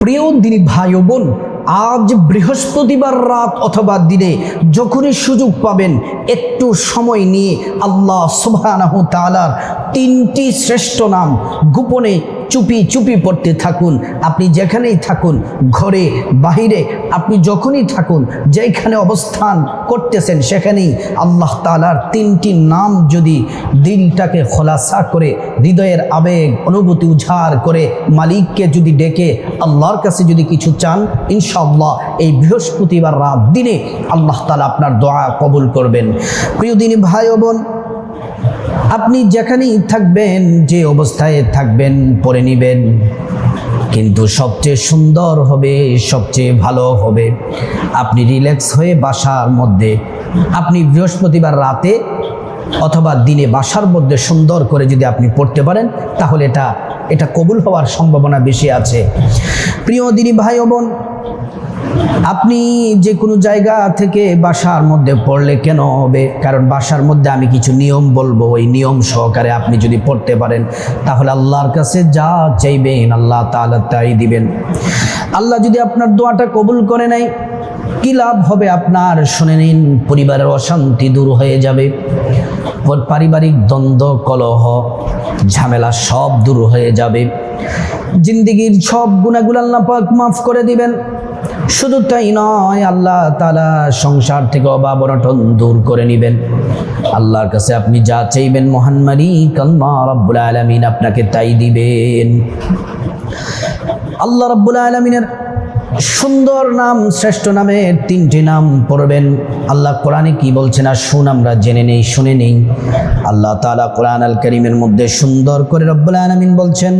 প্রিয় দিনী ভাই বোন আজ বৃহস্পতিবার রাত অথবা দিনে যখনই সুযোগ পাবেন, একটু সময় নিয়ে আল্লাহ সুবহানাহু তাআলার তিনটি শ্রেষ্ঠ নাম গোপনে চুপি চুপি পড়তে থাকুন। আপনি যেখানেই থাকুন, ঘরে, বাহিরে, আপনি যখনই থাকুন যেখানে অবস্থান করতেছেন সেখানেই আল্লাহ তাআলার তিনটি নাম যদি দিলটাকে খোলাসা করে, হৃদয়ের আবেগ, অনুভূতি উজাড় করে মালিককে যদি ডেকে আল্লাহর কাছে যদি কিছু চান ইনশাআল্লাহ এই বৃহস্পতিবার রাত দিনে আল্লাহ তালা আপনার দোয়া কবুল করবেন। প্রিয় দিনী ভাই বোন, আপনি যেখানেই থাকবেন, যে অবস্থায় থাকবেন পরে নিবেন। কিন্তু সবচেয়ে সুন্দর হবে, সবচেয়ে ভালো হবে, আপনি রিল্যাক্স হয়ে বাসার মধ্যে, আপনি বৃহস্পতিবার রাতে অথবা দিনে বাসার মধ্যে সুন্দর করে যদি আপনি পড়তে পারেন, তাহলে এটা এটা কবুল হওয়ার সম্ভাবনা বেশি আছে। প্রিয় দিনী ভাই বোন আপনি যে কোনো জায়গা থেকে বাসার মধ্যে পড়লে কেন হবে? কারণ বাসার মধ্যে আমি কিছু নিয়ম বলব, ওই নিয়ম সহকারে আপনি যদি পড়তে পারেন, তাহলে আল্লাহর কাছে যা চাইবেন আল্লাহ তাআলা তাই দিবেন। আল্লাহ যদি আপনার দোয়াটা কবুল করে নেয়, কি লাভ হবে আপনার? শুনে নিন, পরিবারের অশান্তি দূর হয়ে যাবে। পর- পারিবারিক দ্বন্দ্ব, কলহ, ঝামেলা সব দূর হয়ে যাবে। জিন্দিগির সব গুণাগুলো আল্লাহ পাক মাফ করে দিবেন। শুধু তাই নয়, আল্লাহ তালা সংসার থেকে অভাব দূর করে নেবেন। আল্লাহর কাছে আপনি যা চাইবেন, মহান মালিক আল্লাহ আলমিন আপনাকে তাই দিবেন। আল্লাহ রব্বুল আলমিনের সুন্দর নাম, শ্রেষ্ঠ নামের তিনটি নাম পড়বেন। আল্লাহ কোরআনে কি বলছেন? আর শুন, আমরা জেনে নেই, শুনে নেই। আল্লাহ তাআলা কোরআন আল করিমের মধ্যে সুন্দর করে রব্বুল আলামিন বলছেন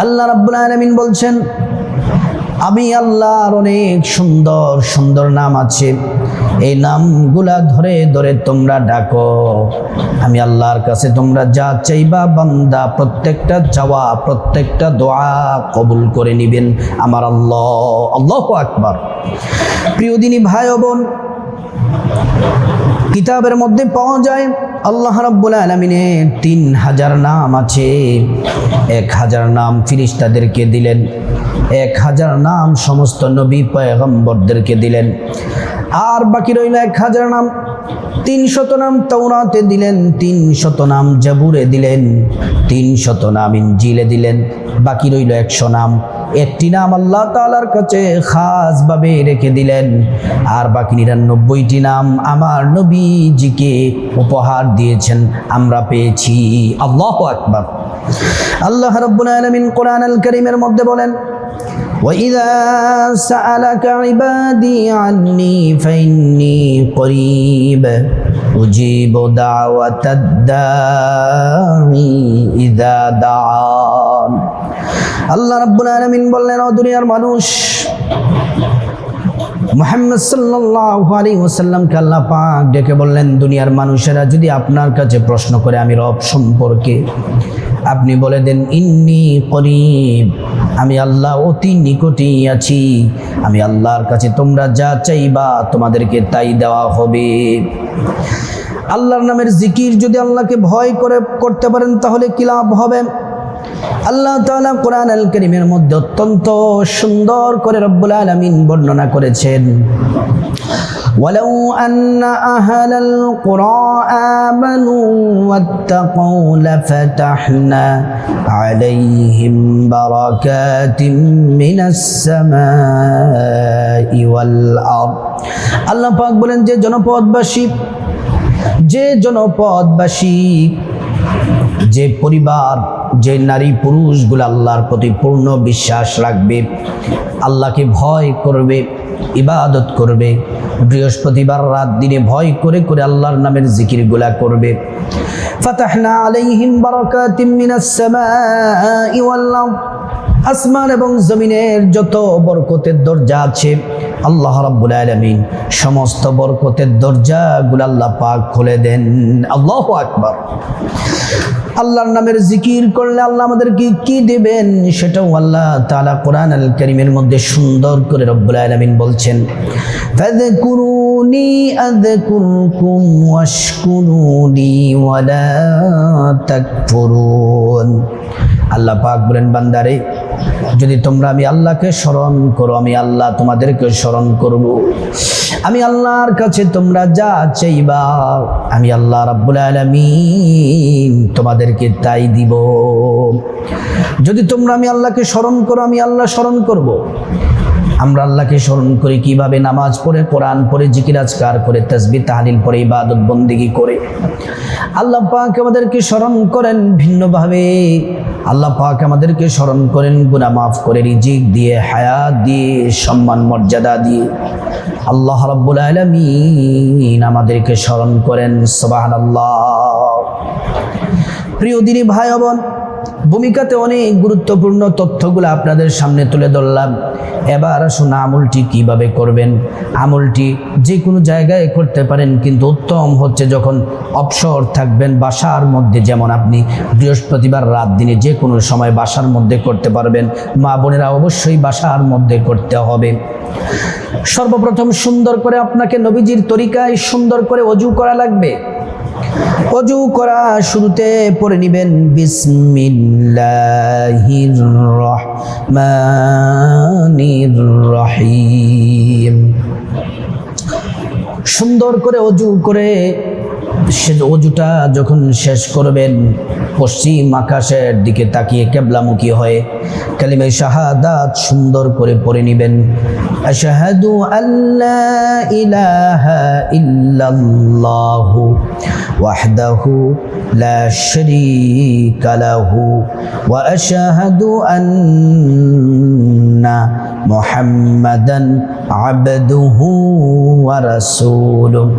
আল্লাহ রব্বুল আলামিন বলছেন আমি আল্লাহর অনেক সুন্দর সুন্দর নাম আছে। এই নামগুলা ধরে ধরে তোমরা ডাকো। আমি আল্লাহর কাছে তোমরা যা চাইবা বান্দা, প্রত্যেকটা চাওয়া, প্রত্যেকটা দোয়া কবুল করে নিবেন আমার আল্লাহ। আল্লাহ আকবার। প্রিয় দিনী ভাই বোন কিতাবের মধ্যে পাওয়া যায়, আল্লাহ রাব্বুল আলমিনের তিন হাজার নাম আছে। এক হাজার নাম ফিরিস্তাদেরকে দিলেন, এক হাজার নাম সমস্ত নবী পয়গম্বরদেরকে দিলেন। আর বাকি রইল এক হাজার নাম, তিন শত নাম তৌরাতে দিলেন, তিন শত নাম জাবুরে দিলেন, তিন শত নাম ইঞ্জিলে দিলেন, বাকি রইল একশো নাম। একটি নাম আল্লাহ তাআলার কাছে খাসভাবে রেখে দিলেন আর বাকি নিরানব্বইটি নাম আমার নবীজিকে উপহার দিয়েছেন আমরা পেয়েছি আল্লাহ আকবার আল্লাহ রাব্বুল আলামিন কোরআন আল কারীমের মধ্যে বলেন وإذا سألك عبادي عني فإني قريب أجيب دعوة الداعي إذا دعان আল্লাহ রাব্বুল আলামিন বললেন, ও দুনিয়ার মানুষ, মোহাম্মদ সাল্লাল্লাহু আলাইহি ওয়াসাল্লামকে আল্লাহ পাক ডেকে বললেন, দুনিয়ার মানুষেরা যদি আপনার কাছে প্রশ্ন করে, আমি রব সম্পর্কে, আপনি বলে দেন, ইন্নি করিব, আমি আল্লাহ অতি নিকটেই আছি, আমি আল্লাহর কাছে তোমরা যা চাইবা তোমাদেরকে তাই দেওয়া হবে। আল্লাহর নামের জিকির যদি আল্লাহকে ভয় করে, করতে পারেন, তাহলে কি লাভ হবে? আল্লাহ তাআলা কোরআন আল করিমের মধ্যে অত্যন্ত সুন্দর করে রব্বুল আলামিন বর্ণনা করেছেন ولو أن أهل القرى آمنوا واتقوا لفتحنا عليهم بركات من السماء والأرض আল্লাহ পাক বলেন যে জনপদবাসী যে জনপদবাসী যে পরিবার যে নারী পুরুষগুলো আল্লাহর প্রতি পূর্ণ বিশ্বাস রাখবে, আল্লাহকে ভয় করবে, ইবাদত করবে, বৃহস্পতিবার রাত দিনে ভয় করে করে আল্লাহর নামের জিকিরগুলা করবে। ফাতাহনা আলাইহিম বারাকাতিম মিনাস সামাই ওয়াল আরদ। আসমান এবং জমিনের যত বরকতের দরজা আছে, আল্লাহ রাব্বুল আলামিন সমস্ত বরকতের দরজাগুলো আল্লাহ পাক খুলে দেন। আল্লাহু আকবার। আল্লাহর নামের জিকির করলে আল্লাহ আমাদেরকে কি দেবেন? সেটাও আল্লাহ তাআলা কোরআন আল কারীমের মধ্যে সুন্দর করে রব্বুল আলামিন বলছেন, ফাযকুরুনি আযকুরকুম ওয়াশকুরুনি ওয়ালা তাকফুরুন। আল্লাহ পাক বলেন, বান্দারে যদি তোমরা আমি আল্লাহকে স্মরণ করো, আমি আল্লাহ তোমাদেরকে স্মরণ করব আমি আল্লাহর কাছে তোমরা যা চাইবা, আমি আল্লাহ রাব্বুল আলামিন তোমাদেরকে তাই দিব যদি তোমরা আমি আল্লাহকে স্মরণ করো, আমি আল্লাহ স্মরণ করব। আমরা আল্লাহকে স্মরণ করি কীভাবে নামাজ পড়ে, কোরআন পড়ে জিকিরাজকার করে তসবি তাহলিল পরে ইবাদত বন্দিগি করে। আল্লাহ পাক আমাদেরকে স্মরণ করেন ভিন্নভাবে। আল্লাহ পাক আমাদেরকে স্মরণ করেন গুনাহ মাফ করে, রিজিক দিয়ে, হায়াত দিয়ে, সম্মান, মর্যাদা দিয়ে। আল্লাহ রাব্বুল আলামিন আমাদেরকে স্মরণ করেন, সুবহানাল্লাহ। প্রিয় দিনী ভাই বোন ভূমিকাতে অনেক গুরুত্বপূর্ণ তথ্যগুলো আপনাদের সামনে তুলে ধরলাম। এবার আসুন আমলটি কীভাবে করবেন। আমলটি যে কোনো জায়গায় করতে পারেন, কিন্তু উত্তম হচ্ছে যখন অবসর থাকবেন বাসার মধ্যে। যেমন আপনি বৃহস্পতিবার রাত দিনে যে কোনো সময় বাসার মধ্যে করতে পারবেন। মা বোনেরা অবশ্যই বাসার মধ্যে করতে হবে। সর্বপ্রথম সুন্দর করে আপনাকে নবীজির তরিকায় সুন্দর করে অজু করা লাগবে। অজু করা শুরুতে পড়ে নিবেন বিসমিল্লাহির রহমানির রহিম। সুন্দর করে অজু করে সে অজুটা যখন শেষ করবেন, পশ্চিম আকাশের দিকে তাকিয়ে কেবলামুখী হয়ে কালিমে শাহাদাত সুন্দর করে পড়ে নিবেন। আশহাদু আল্লা ইলাহা ইল্লাল্লাহু ওয়াহদাহু লা শারীকা লাহু ওয়া আশহাদু আন্না মুহাম্মাদান আবদুহু ওয়া রাসূলুহু।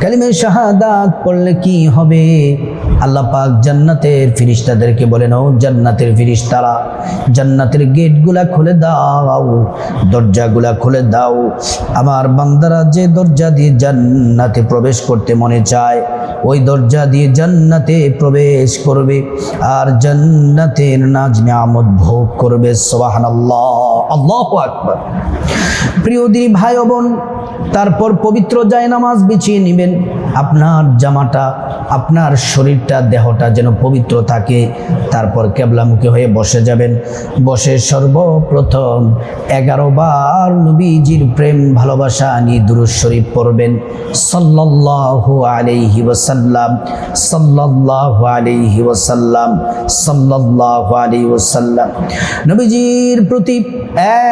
কালিমে শাহাদাত পড়লে কি হবে? আল্লাহ পাক জান্নাতের ফিরিস্তাদেরকে বলেন ও জান্নাতের ফিরিস্তারা, জান্নাতের গেটগুলা খুলে দাও, দরজাগুলা খুলে দাও। আমার বান্দারা যে দরজা দিয়ে জান্নাতে প্রবেশ করতে মনে চায়, ওই দরজা দিয়ে জান্নাতে প্রবেশ করবে আর জান্নাতের নাজ নিয়ামত ভোগ করবে। সুবহানাল্লাহ। আল্লাহু আকবার। প্রিয় দিনী ভাই বোন, তারপর পবিত্র যায় নামাজ বিছিয়ে নেবেন। আপনার জামাটা, আপনার শরীরটা, দেহটা যেন পবিত্র থাকে, তারপর কেবলামুখী হয়ে বসে যাবেন। বসে সর্বপ্রথম এগারো বার নবীজির প্রেম, ভালোবাসা নিয়ে দুরুদ শরীফ পড়বেন। সাল্লাল্লাহু আলাইহি ওয়াসাল্লাম, সাল্লাল্লাহু আলাইহি ওয়াসাল্লাম, সাল্লাল্লাহু আলাইহি ওয়াসাল্লাম। নবীজির প্রতি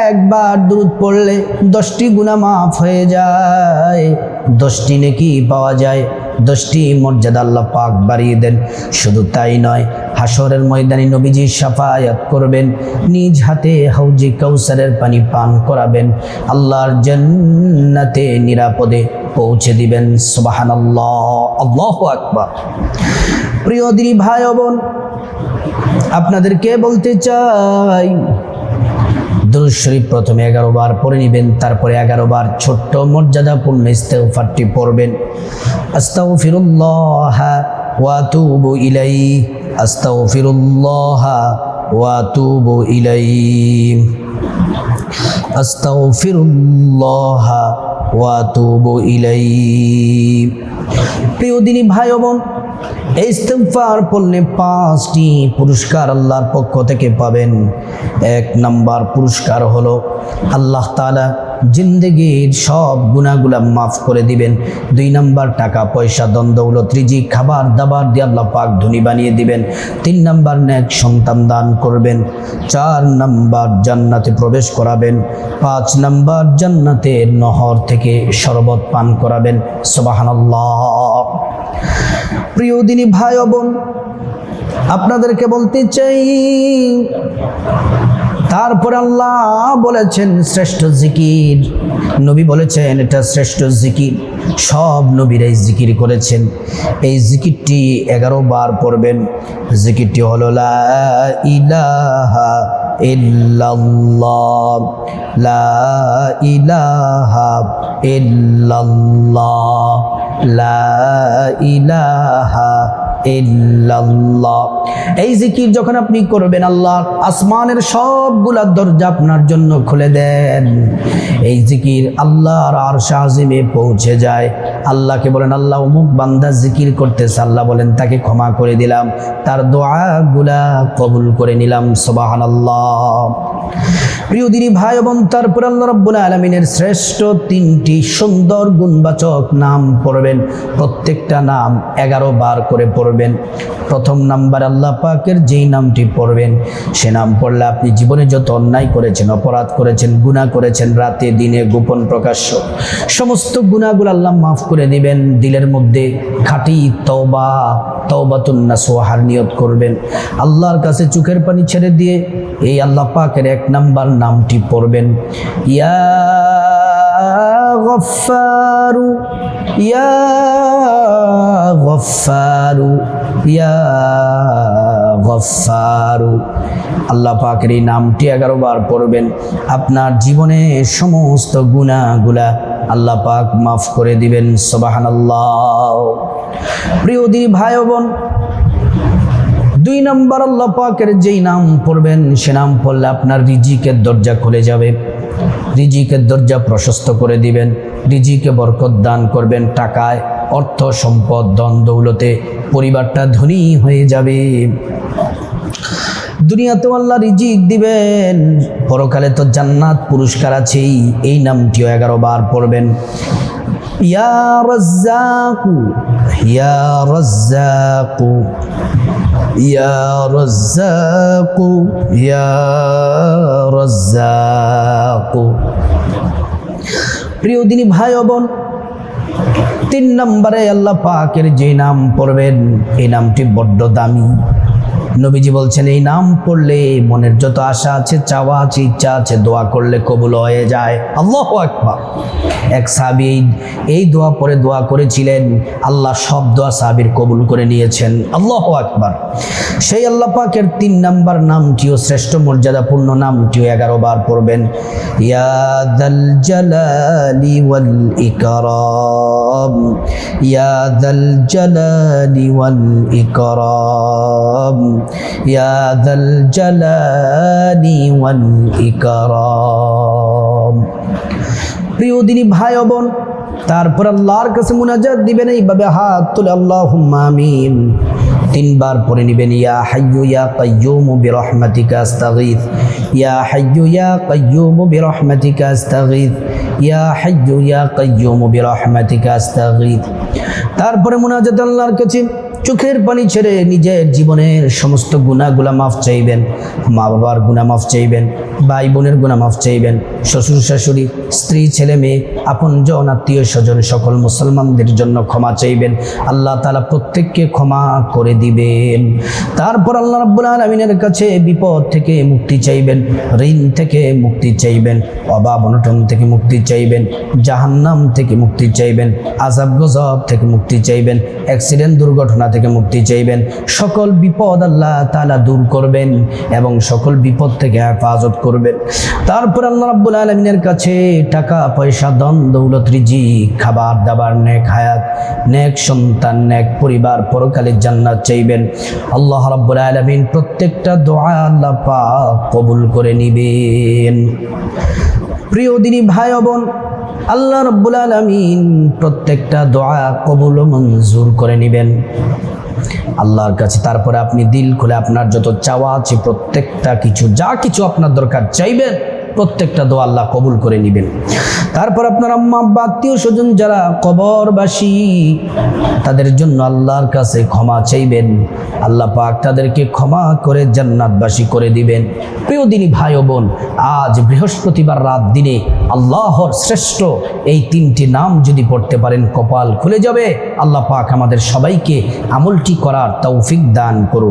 একবার দুরুদ পড়লে দশটি গুনাহ মাফ হয়ে যায়। দশটি নেকি পাওয়া যায়, দশটি মর্যাদা আল্লাহ পাক বাড়িয়ে দেন। শুধু তাই নয় হাসরের ময়দানে নবীজি সাফায়াত করবেন, নিজ হাতে হাউজি কৌসারের পানি পান করাবেন, আল্লাহর জান্নাতে নিরাপদে পৌঁছে দিবেন। সুবহানাল্লাহ, আল্লাহু আকবার। প্রিয় দিনী ভাই বোন, আপনাদেরকে বলতে চাই দুরুদ শরীফ প্রথমে এগারো বার পড়ে নেবেন, তারপরে এগারো বার ছোট্ট মর্যাদাপূর্ণ ইস্তেগফারটি পড়বেন। আস্তাগফিরুল্লাহ ওয়া আতুবু ইলাইহি, আস্তাগফিরুল্লাহ ওয়া আতুবু ইলাইহি। আস্তাগফিরুল্লাহ ওয়া আতুবু ইলাইহি। প্রিয় দিনী ভাই বোন এই ইস্তেগফার পড়লে পাঁচটি পুরস্কার আল্লাহর পক্ষ থেকে পাবেন। এক নাম্বার পুরস্কার হলো আল্লাহ তাআলা জিন্দগির সব গুণাগুলা মাফ করে দিবেন। দুই নাম্বার টাকা, পয়সা দ্বন্দ্বৌলত রিজিক, খাবার, দাবার দিয়ে আল্লাহ পাক ধনী বানিয়ে দিবেন। তিন নাম্বার ন্যাক সন্তান দান করবেন। চার নাম্বার জান্নাতে প্রবেশ করাবেন। পাঁচ নাম্বার জান্নাতের নহর থেকে শরবত পান করাবেন। সুবহানাল্লাহ। প্রিয় দিনী ভাই বোন আপনাদেরকে বলতে চাই তারপর আল্লাহ বলেছেন শ্রেষ্ঠ জিকির। নবী বলেছেন, এটা শ্রেষ্ঠ জিকির। সব নবীরাই জিকির করেছেন। এই জিকিরটি এগারো বার পড়বেন। জিকিরটি হলো ইলাহা ইল্লাল্লাহ, লা ইলাহা ইল্লাল্লাহ। ইলাহা ইল্লাল্লাহ। এই জিকির যখন আপনি করবেন আল্লাহ আসমানের সবগুলা দরজা আপনার জন্য খুলে দেন। এই জিকির আল্লাহর আর শাহজিমে পৌঁছে যায়। আল্লাহকে বলেন, আল্লাহ অমুক বান্দা জিকির করতেছে। আল্লাহ বলেন, তাকে ক্ষমা করে দিলাম। তার দোয়াগুলা কবুল করে নিলাম। সবাহান আল্লাহ প্রিয় দিনী ভাই বোন তারপর আল্লাহ রব্বুল আলমিনের শ্রেষ্ঠ তিনটি সুন্দর গুণবাচক নাম পড়বেন। প্রত্যেকটা নাম এগারো বার করে পড়বেন। প্রথম নাম্বার আল্লাহ পাকের যেই নামটি পড়বেন, সে নাম পড়লে আপনি জীবনে যত অন্যায় করেছেন, অপরাধ করেছেন গুণা করেছেন, রাতে, দিনে, গোপন প্রকাশ্য সমস্ত গুণাগুলো আল্লাহ মাফ করে দিবেন। দিলের মধ্যে খাঁটি তওবা তওবাতুন্না সোহার নিয়ত করবেন। আল্লাহর কাছে চোখের পানি ছেড়ে দিয়ে এই আল্লাহ পাকের এক নাম্বার নামটি পড়বেন। ইয়া গফারু ইয়া ইয়া গফারু আল্লাহ পাকের এই নামটি এগারো বার পড়বেন। আপনার জীবনে সমস্ত গুণাগুলা আল্লাহ পাক মাফ করে দিবেন। সবাহান আল্লাহ প্রিয় দি ভাই বোন দুই নম্বর আল্লাহ পাকের যেই নাম পড়বেন, সে নাম পড়লে আপনার রিজিকের দরজা খুলে যাবে। রিজিকের দরজা প্রশস্ত করে দিবেন, রিজিকে বরকত দান করবেন, টাকায় অর্থ, সম্পদ, ধন, দৌলতে পরিবারটা ধনী হয়ে যাবে। দুনিয়াতেও আল্লাহ রিজিক দিবেন, পরকালে তো জান্নাত পুরস্কার আছেই, এই নামটিও এগারো বার পড়বেন। ইয়া রাজ্জাকু ইয়া রাজ্জাকু ইয়া رزاق ইয়া رزاق প্রিয় দিনী ভাই বোন, তিন নম্বরে আল্লাহ পাকের যে নাম পড়বেন, এই নামটি বড্ড দামি। নবীজি বলছেন, এই নাম পড়লে মনের যত আশা আছে, চাওয়া আছে, ইচ্ছা আছে, দোয়া করলে কবুল হয়ে যায়। আল্লাহ আকবার। এক সাহাবি এই দোয়া পরে দোয়া করেছিলেন, আল্লাহ সব দোয়া সাহাবির কবুল করে নিয়েছেন। আল্লাহ আকবার। সেই আল্লাহ পাকের তিন নাম্বার নামটিও শ্রেষ্ঠ মর্যাদাপূর্ণ নামটিও এগারো বার পড়বেন। ইয়াদাল জালালি ওয়াল ইকরাম ইয়াদাল জালালি ওয়াল ইকরাম যাল জালালি ওয়াল ইকরাম। প্রিয় দিনী ভাই বোন, তারপর আল্লাহর কাছে মুনাজাত দিবেন, এইভাবে হাত তুলে আল্লাহ আমিন। তিনবার পরে নিবেন, ইয়া হাইয়ু ইয়া কাইয়ুমু বিরহমাতিকা আস্তাগীথ ইয়া হাইয়ু ইয়া কাইয়ুমু বিরহমাতিকা আস্তাগীথ ইয়া হাইয়ু ইয়া কাইয়ুমু বিরহমাতিকা আস্তাগীথ তারপরে মুনাজাত আল্লাহর কাছে চোখের পানি ছেড়ে নিজের জীবনের সমস্ত গুণাগুলা মাফ চাইবেন। মা বাবার গুণা মাফ চাইবেন, ভাই বোনের গুণা মাফ চাইবেন, শ্বশুর শাশুড়ি, স্ত্রী, ছেলে, মেয়ে, আপন জন, আত্মীয় স্বজন, সকল মুসলমানদের জন্য ক্ষমা চাইবেন। আল্লাহ তালা প্রত্যেককে ক্ষমা করে দিবেন। তারপর আল্লাহ রাব্বুল আলমিনের কাছে বিপদ থেকে মুক্তি চাইবেন, ঋণ থেকে মুক্তি চাইবেন, অভাব অনটন থেকে মুক্তি চাইবেন, জাহান্নাম থেকে মুক্তি চাইবেন আজাব গজব থেকে মুক্তি চাইবেন, অ্যাক্সিডেন্ট দুর্ঘটনা থেকে মুক্তি চাইবেন। সকল বিপদ আল্লাহ তালা দূর করবেন এবং সকল বিপদ থেকে হেফাজত করবেন। তারপর আল্লাহ রাব্বুল আলমিনের কাছে টাকা, পয়সা দন দৌলত, রিজি, খাবার, দাবার, নেক হায়াত, নেক সন্তান, নেক পরিবার পরকালে জান্নাত চাইবেন। আল্লাহ রাব্বুল আলমিন প্রত্যেকটা দোয়া আল্লাহ পাক কবুল করে নিবেন। প্রিয় দিনী ভাই বোন, আল্লাহ রব্বুল আলমিন প্রত্যেকটা দোয়া কবুল মঞ্জুর করে নেবেন। আল্লাহর কাছে। তারপরে আপনি দিল খুলে আপনার যত চাওয়া আছে, প্রত্যেকটা কিছু, যা কিছু আপনার দরকার চাইবেন প্রত্যেকটা দোয়া আল্লাহ কবুল করে নেবেন। তারপর আপনার আম্মা, আব্বা, আত্মীয় স্বজন যারা কবরবাসী, তাদের জন্য আল্লাহর কাছে ক্ষমা চাইবেন। আল্লাহ পাক তাদেরকে ক্ষমা করে জান্নাতবাসী করে দিবেন। প্রিয় দিনী ভাই ও বোন, আজ বৃহস্পতিবার রাত দিনে আল্লাহর শ্রেষ্ঠ এই তিনটি নাম যদি পড়তে পারেন, কপাল খুলে যাবে। আল্লাহ পাক আমাদের সবাইকে আমলটি করার তৌফিক দান করুন।